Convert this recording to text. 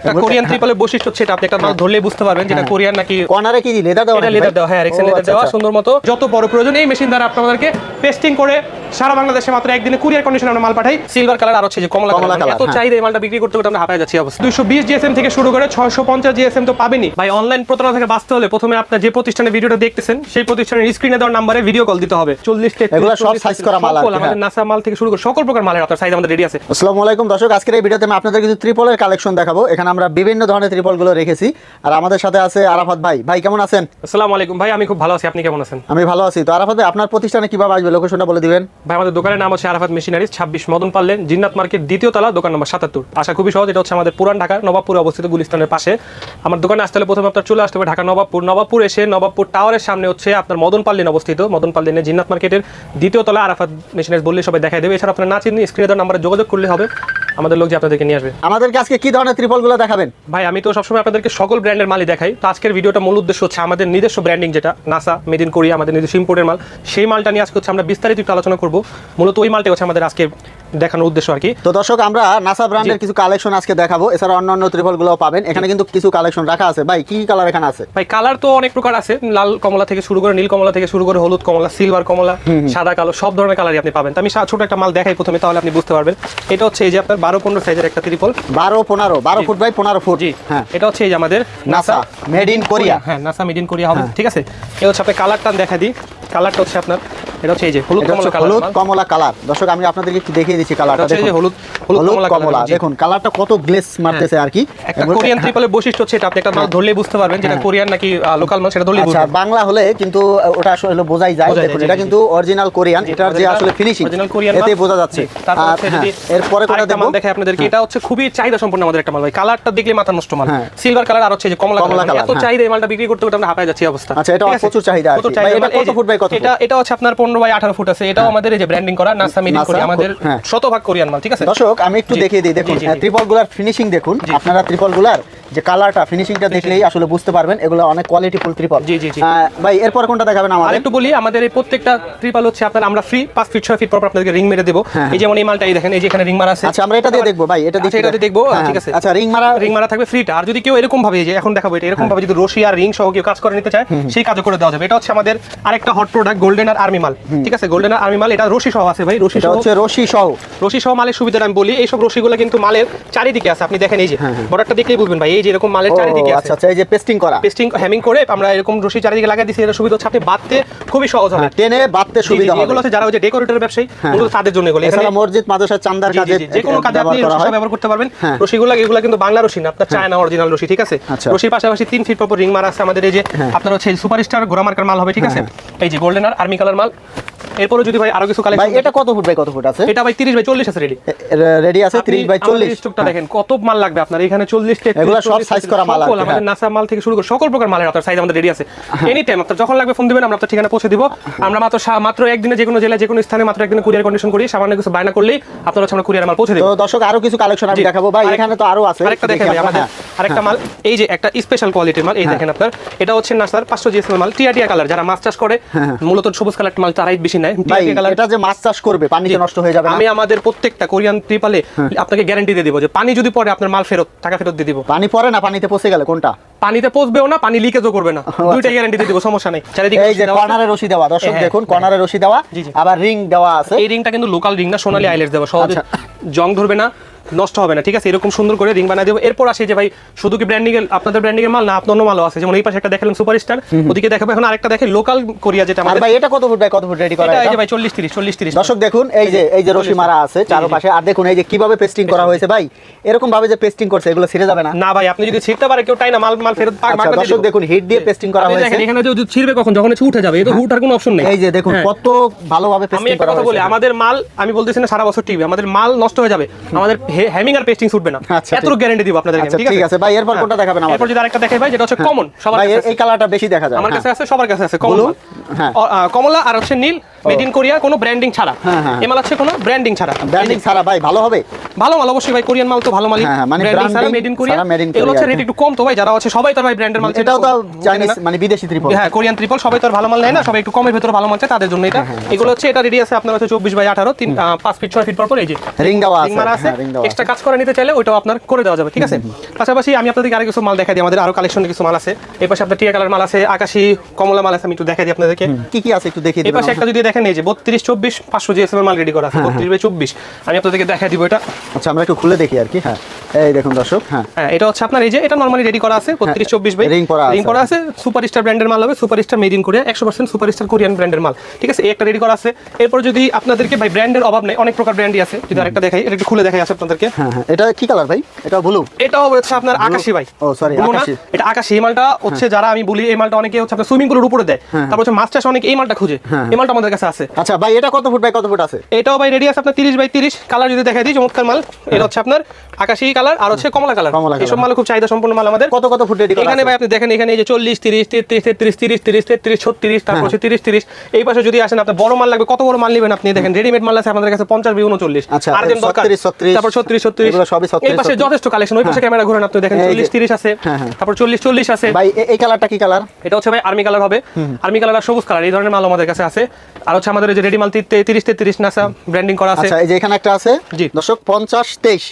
একটা কোরিয়ান ট্রিপলের বৈশিষ্ট্য হচ্ছে এটা আপনি একটা মাল ধরলেই বুঝতে পারবেন যেটা হ্যাঁ। কোরিয়ান নাকি কর্নারে কি লেদার দেওয়া এটা লেদার? দেওয়া হ্যাঁ রেক্সেন লেদার দেওয়া আচ্ছা। সুন্দর মতো। যত বড় প্রয়োজন এই মেশিন দ্বারা আপনাদেরকে পেস্টিং করে সারা বাংলাদেশে মাত্র একদিনে কুরিয়ার কন্ডিশনে আমরা মাল পাঠাই। সিলভার কালার আর হচ্ছে যে কমলা কালার এত হ্যাঁ। চাহিদা এই মালটা বিক্রি করতে করতে আমরা হাঁপায় যাচ্ছি অবস্থা। দুইশো বিশ জিএসএম থেকে শুরু করে ছয়শো পঞ্চাশ জিএসএম তো পাবেনই। ভাই অনলাইন প্রতারণা থেকে বাঁচতে হলে প্রথমে আপনার যে প্রতিষ্ঠানে ভিডিওটা দেখতেছেন সেই প্রতিষ্ঠানের স্ক্রিনে দেওয়ার নাম্বারে ভিডিও কল দিতে হবে। চল্লিশ এগুলো সব size করা মাল কি, আমাদের হ্যাঁ। নাসা মাল থেকে শুরু করে সকল প্রকার মালের আপনার সাইজ আমাদের রেডি আছে। আসসালামু আলাইকুম দর্শক আজকের এই ভিডিওতে আমি আপনাদের কিছু ত্রিপলের কালেকশন দেখাবো। এখানে আমরা বিভিন্ন ধরনের ত্রিপলগুলো রেখেছি। আর আমাদের সাথে আছে আরাফাত ভাই। ভাই কেমন আছেন? আসসালামু আলাইকুম। ভাই আমি খুব ভালো আছি। আপনি কেমন আছেন? আমি ভালো আছি। তো আরাফাত ভাই আপনার প্রতিষ্ঠানে কীভাবে আসবে? লোকেশনটা বলে দিবেন। ভাই আমাদের দোকানের নাম হচ্ছে আরাফাত মেশিনারিজ ছাব্বিশ মদন পাল্লেন জিন্নাত মার্কেট দ্বিতীয় তলা দোকান নম্বর সাতাত্তর। আশা খুবই সহজ এটা হচ্ছে আমাদের পুরান ঢাকার নবাবপুরে অবস্থিত গুলিস্তানের পাশে। আমার দোকানে আসতে হলে প্রথমে আপনার চলে আসতে হবে ঢাকা নবাবপুর। নবাবপুর এসে নবাবপুর টাওয়ারের সামনে হচ্ছে আপনার মদন পাল্লেন অবস্থিত। মদন পাল্লেনে জিন্নাত মার্কেটের দ্বিতীয় তলা আরাফাত মেশিনারিজ বললে সবাই দেখাই দেবে। এছাড়া আপনার না চিনি স্ক্রিনে দেওয়ার নাম্বারে যোগাযোগ করলে হবে। আমাদের লোক যে আপনাদেরকে নিয়ে আসবে। আমাদেরকে আজকে কি ধরনের ত্রিপলগুলো দেখাবেন? ভাই আমি তো সবসময় আপনাদেরকে সকল ব্র্যান্ডের মালই দেখাই। তো আজকের ভিডিওটা মূল উদ্দেশ্য হচ্ছে আমাদের নিজস্ব ব্র্যান্ডিং যেটা নাসা মেদিন কোরিয়া আমাদের নিজস্ব ইম্পোর্টের মাল। সেই মালটা নিয়ে আজকে হচ্ছে আমরা বিস্তারিত একটু আলোচনা করব। মূলত ওই মালটা হচ্ছে আমাদের আজকে দেখানোর উদ্দেশ্য আর কি। তো দর্শক আমরা নাসা ব্র্যান্ডের কিছু কালেকশন আজকে দেখাবো। এছাড়া অন্যান্য ত্রিপলগুলো পাবেন। এখানে কিন্তু কিছু কালেকশন রাখা আছে। ভাই কি কালার এখানে আছে? ভাই কালার তো অনেক প্রকার আছে। লাল কমলা থেকে শুরু করে নীল কমলা থেকে শুরু করে হলুদ কমলা সিলভার কমলা সাদা কালো সব ধরনের কালারই আপনি পাবেন। আমি ছোট একটা মাল দেখাই প্রথমে তাহলে আপনি বুঝতে পারবেন। এটা হচ্ছে এই যে আপনার বারো পনেরো সাইজের একটা ত্রিপল বারো পনেরো বারো ফুট বাই পনেরো ফুট জি। হ্যাঁ। এটা হচ্ছে এই যে আমাদের নাসা মেড ইন কোরিয়া হ্যাঁ নাসা মেড ইন কোরিয়া হবে ঠিক আছে? এটা হচ্ছে আপনি কালারটা দেখা দিই। কালারটা হচ্ছে আপনার এটা হচ্ছে এই যে হলুদ কমলা কালার হলুদ কমলা কালার দর্শক আমি আপনাদেরকে একটু দেখিয়ে দিচ্ছি কালারটা দেখুন। হলুদ হলুদ কমলা দেখুন কালারটা কত গ্লেস মারতেছে আর কি। একটা কোরিয়ান ট্রিপলের বৈশিষ্ট্য হচ্ছে এটা আপনি একটা মাল ধরলেই বুঝতে পারবেন যেটা কোরিয়ান নাকি লোকাল মাল সেটা ধরলেই আচ্ছা বাংলা হলে কিন্তু ওটা আসলে বোঝাই যায়। দেখুন এটা কিন্তু অরিজিনাল কোরিয়ান এটার যে আসলে ফিনিশিং original কোরিয়ান এতে বোঝা যাচ্ছে। আর হ্যাঁ, এরপরে কোনটা দেখব? মাল আপনাদেরকে এটা হচ্ছে খুবই চাহিদা সম্পন্ন আমাদের একটা মাল ভাই। কালারটা দেখলে মাথা নষ্ট মাল। হ্যাঁ। সিলভার কালার আর হচ্ছে যে কমলা কমলা কালার এত হ্যাঁ। চাহিদা এই মালটা বিক্রি করতে করতে আমরা হাঁপায় যাচ্ছি অবস্থা। আচ্ছা, এটা প্রচুর চাহিদা কি। এটা কত ফুট বাই কত এটা এটা হচ্ছে আপনার পনেরো বাই আঠারো ফুট আছে এটা আমাদের এই যে ব্র্যান্ডিং করা নাসা মিডিং করি আমাদের হ্যাঁ। শতভাগ কোরিয়ান মাল ঠিক আছে দর্শক আমি একটু দেখিয়ে দিই দেখুন। ত্রিপলগুলার ফিনিশিং দেখুন আপনারা ত্রিপলগুলার যে কালারটা ফিনিশিংটা দেখলেই আসলে বুঝতে পারবেন এগুলো অনেক কোয়ালিটি ফুল ত্রিপল জি, জি, জি। ভাই এরপর কোনটা দেখাবেন আমাদের? একটু বলি আমাদের এই প্রত্যেকটা ট্রিপাল হচ্ছে আপনার আমরা ফ্রি পাঁচ ফিট ছয় ফিট পর আপনাদেরকে রিং মেরে দেবো। হ্যাঁ, এই যেমন এই মালটা এই দেখেন এই যে এখানে রিং মারা আছে। আচ্ছা আমরা এটা দিয়ে দেখব ভাই এটা আচ্ছা, দেখি এটা দিয়ে দেখব, হ্যাঁ, ঠিক আছে। আচ্ছা রিং মারা রিং মারা থাকবে ফ্রিটা আর যদি কেউ এরকম ভাবে যে এখন দেখাবো এটা এরকম ভাবে যদি রশি আর রিং সহ কেউ কাজ করে নিতে চায় সেই কাজও করে দেওয়া যাবে। এটা হচ্ছে আমাদের আরেকটা হট প্রোডাক্ট গোল্ডেন আর আর্মি মাল। ঠিক আছে? গোল্ডেন আর আর্মি মাল এটা রশি সহ আছে ভাই রশি সহ। হচ্ছে রশি সহ। রশি সহ মালের সুবিধাটা আমি বলি এইসব রশিগুলো কিন্তু মালের চারিদিকে আছে। আপনি দেখেন এই যে বর্ডারটা দেখলেই বুঝবেন ভাই এই যে এরকম মালের চারিদিকে আচ্ছা আচ্ছা এই যে পেস্টিং করা। পেস্টিং হ্যামিং করে আমরা এরকম রশি চারিদিকে লাগিয়ে দিচ্ছি এর সুবিধা হচ্ছে আপনি বাঁধতে খুবই সহজ হবে। হ্যাঁ, টেনে বাঁধতে সুবিধা হবে। এগুলো হচ্ছে যারা ওই যে ডেকোরেটর ব্যবসায়ী হ্যাঁ, ওগুলো তাদের জন্য এগুলো। এখানে এছাড়া মসজিদ মাদ্রাসার চান্দার কাজে যে কোনো কাজে আপনি রশি ব্যবহার করতে পারবেন। হ্যাঁ। রশিগুলো এগুলো কিন্তু বাংলা রশি না আপনার চায়না অরিজিনাল রশি ঠিক আছে? আচ্ছা। রশির পাশাপাশি তিন ফিট পর রিং মারা আছে আমাদের এই যে হ্যাঁ। আপনার হচ্ছে সুপারস্টার ঘোড়া মার্কার মাল হবে ঠিক আছে? এই যে গোল্ডেন আর আর্মি কালার মাল। এরপরে যদি ভাই আরও কিছু কালেকশন ভাই এটা কত ফুট বাই কত ফুট আছে? এটা ভাই 30 বাই 40 আছে রেডি রেডি আছে 30 বাই 40 স্টকটা দেখেন কত মাল লাগবে আপনার? এখানে 40 তে এগুলো সব size করা মাল আছে, আমাদের হ্যাঁ। নাসা মাল থেকে শুরু করে সকল প্রকার মালের আপনার সাইজ আমাদের রেডি আছে। এনি টাইম আপনার যখন লাগবে ফোন দিবেন আমরা আপনার ঠিকানা পৌঁছে দিব। আমরা মাত্র মাত্র একদিনে যে কোনো জেলায় যে কোনো স্থানে মাত্র একদিনে কুরিয়ার কন্ডিশন করি সামান্য কিছু বায়না করলেই আপনার আমরা কুরিয়ার মাল পৌঁছে দেব। তো দর্শক আরও কিছু কালেকশন আমি দেখাবো। ভাই এখানে তো আরও আছে আরেকটা দেখেন ভাই আমাদের। হ্যাঁ। আরেকটা মাল এই যে একটা স্পেশাল কোয়ালিটির মাল এই দেখেন আপনার। এটা হচ্ছে নাসার পাঁচশো জিএসএম মাল টিয়া টিয়া কালার যারা মাছ চাষ করে মূলত সবুজ কালার মাল তারাই বেশি নেয়। টিয়া ভাই টিয়া কালার এটা যে মাছ চাষ করবে পানিতে নষ্ট হয়ে যাবে আমি আমাদের প্রত্যেকটা কোরিয়ান ট্রিপালে হ্যাঁ। আপনাকে গ্যারান্টি দিয়ে দিব যে পানি যদি পড়ে আপনার মাল ফেরত টাকা ফেরত দিয়ে দিব। পানি পড়ে না পানিতে পচে গেলে কোনটা? পানিতে পচবেও না পানি লিকেজও করবে না। দুইটা গ্যারান্টি দিয়ে দিব সমস্যা নেই। চারিদিকে এই যে দেওয়া কর্নারে রশি দেওয়া দর্শক হ্যাঁ, দেখুন। কর্নারে রশি দেওয়া। আবার রিং দেওয়া আছে। এই রিংটা কিন্তু লোকাল রিং না সোনালি আইলেটস সহজে আচ্ছা। জং ধরবে না। নষ্ট হবে না ঠিক আছে? এরকম সুন্দর করে রিং বানিয়ে দেবো। এরপর আসে যে ভাই শুধু কি ব্র্যান্ডিং এর আপনাদের ব্র্যান্ডিং এর মাল না আপনার মালও আছে? যেমন এই পাশে একটা দেখালাম সুপারস্টার ওদিকে দেখাবো এখন আরেকটা দেখে লোকাল কোরিয়া যেটা আর আমাদের ভাই এটা কত ফুট বাই কত ফুট রেডি করা এটা এটা? ভাই চল্লিশ তিরিশ চল্লিশ তিরিশ। দর্শক দেখুন এই যে এই যে রশি মারা আছে চারপাশে। আর দেখুন এই যে কীভাবে পেস্টিং করা হয়েছে ভাই? এরকম ভাবে যে পেস্টিং করছে এগুলো ছিঁড়ে যাবে না। না ভাই আপনি যদি ছিটতে পারে কেউ টাই না মাল মাল ফেরত পাক- আচ্ছা দর্শক দেখুন হিট দিয়ে পেস্টিং করা হয়েছে। দেখেন এখানে যদি ছিড়বে কখন যখন হচ্ছে উঠে যাবে এটা হুটার কোনো অপশন নেই। এই যে দেখুন হ্যাঁ। কত ভালোভাবে পেস্টিং করা হয়েছে আমি একটা কথা বলি আমাদের মাল আমি বলতেছি না সারা বছর টিকবে আমাদের মাল নষ্ট হয়ে যাবে। আমাদের হ্যামিং আর পেস্টিং ছুটবে না। আচ্ছা, এত গ্যারান্টি দিব আপনাদের আচ্ছা, ঠিক আছে। ভাই, এরপর কোনটা দেখাবেন আমাদের? এরপর যদি আরেকটা দেখাই ভাই যেটা হচ্ছে কমন সবার কাছে এই- এই কালারটা বেশি দেখা যায়। আমার হ্যাঁ। কাছে আছে সবার কাছে আছে। কমন হ্যাঁ। কমলা আর হচ্ছে নীল। মেড ইন কোরিয়া কোনো ব্র্যান্ডিং ছাড়া। হ্যাঁ, হ্যাঁ। এই মাল হচ্ছে কোনো? ব্র্যান্ডিং ছাড়া। ব্র্যান্ডিং ছাড়া ভাই ভালো হবে? ভালো মাল অবশ্যই ভাই কোরিয়ান মাল তো ভালো মালই। হ্যাঁ, মানে ব্র্যান্ডিং ছাড়া মেড ইন কোরিয়া এগুলো হচ্ছে রেট একটু কম তো ভাই যারা আছে সবাই তো ভাই ব্র্যান্ডের মাল এটাও তো চাইনিজ মানে বিদেশি হ্যাঁ কোরিয়ান ট্রিপল সবাই তো ভালো মাল নেয় না সবাই একটু কমের ভেতরে ভালো মাল চায় তাদের জন্য এটা। এগুলো হচ্ছে এটা রেডি আছে আপনার হচ্ছে চব্বিশ বাই আঠারো তিন পাঁচ ফিট ছয় ফিট পর পর এই যে রিং দেওয়া আছে আছে আছে। এক্সট্রা কাজ করে নিতে চাইলে ওইটাও আপনার করে দেওয়া যাবে ঠিক আছে? পাশাপাশি আমি আপনাদেরকে আরও কিছু মাল দেখাই দিই আমাদের আরও কালেকশনে কিছু মাল আছে। এই পাশে আপনার টিয়া কালার মাল আছে আকাশি কমলা মাল আছে আমি একটু দেখাই দিই আপনাদেরকে। কি কি আছে একটু দেখিয়ে এই পাশে একটা যদি দেখেন এই যে বত্রিশ চব্বিশ পাঁচশো জিএসএম এর মাল রেডি করা আছে। হ্যাঁ, বত্রিশ বাই চব্বিশ। আমি আপনাদেরকে দেখা দিব এটা। আচ্ছা আমরা একটু খুলে দেখি আর কি হ্যাঁ। এই দেখুন দর্শক হ্যাঁ। হ্যাঁ এটা হচ্ছে আপনার এই যে এটা নরমালি রেডি করা আছে বত্রিশ চব্বিশ বাই ring করা রিং করা আছে সুপার স্টার ব্র্যান্ডের মাল হবে super star made in Korea একশো পার্সেন্ট সুপার স্টার কোরিয়ান ব্র্যান্ডের মাল। ঠিক আছে এই একটা রেডি করা আছে। এরপর যদি আপনাদেরকে ভাই ব্র্যান্ডের অভাব নেই অনেক প্রকার ব্র্যান্ডই আছে। যদি আরেকটা দেখাই এটা একটু খুলে দেখাই আছে আপনাদেরকে। হ্যাঁ হ্যাঁ এটা কি কালার ভাই? এটা ব্লু এটাও হচ্ছে আপনার আকাশি ভাই। ও, Blue আকাশি। এটা আকাশি এই মালটা হচ্ছে যারা আমি বলি এই মালটা অনেকে হচ্ছে আপনার সুইমিং পুলের উপরে দেয়। তারপর হচ্ছে মাছ চাষ অনেক এই মালটা খুঁজে। এই মালটা আমাদের কাছে আছে। আচ্ছা ভাই এটা কত ফুট বাই কত ফুট আছে? এটাও ভাই রেডি আছে আপনার তিরিশ বাই তিরিশ। কালার যদি দেখাই দিই চমৎকার মাল। এটা হচ্ছে আপনার আকাশি কালার আর হচ্ছে কমলা কালার। এইসব মাল খুব চাহিদা সম্পূর্ণ মাল আমাদের। কত কত ফুট এখানে ভাই আপনি দেখেন এখানে এই যে চল্লিশ তিরিশ তেত্রিশ তেত্রিশ তিরিশ তিরিশ তেত্রিশ ছত্রিশ তারপর হচ্ছে তিরিশ তিরিশ। এই পাশে যদি আসেন আপনার বড় মাল লাগবে কত বড় মাল নেবেন আপনি? দেখেন রেডিমেড মাল আছে আমাদের কাছে পঞ্চাশ বি উনচল্লিশ। আচ্ছা, আর যেন দরকার। 36, 36, তারপর ছত্রিশ ছত্রিশ। এগুলো সবই 36, এই পাশে যথেষ্ট কালেকশন ওই পাশে ক্যামেরা ঘুরেন আপনি দেখেন চল্লিশ তিরিশ আছে। হ্যাঁ, হ্যাঁ। তারপর চল্লিশ চল্লিশ আছে। ভাই এই কালারটা কি কালার এটা হচ্ছে ভাই আর্মি কালার হবে। আর্মি কালার আর সবুজ কালার এই ধরনের মাল আমাদের কাছে আছে। আর হচ্ছে আমাদের এই যে রেডি মাল তিরিশ তেত্রিশ নাসা ব্র্যান্ডিং করা আছে। আচ্ছা এই যে এখানে একটা আছে। জি। দর্শক পঞ্চাশ তেইশ।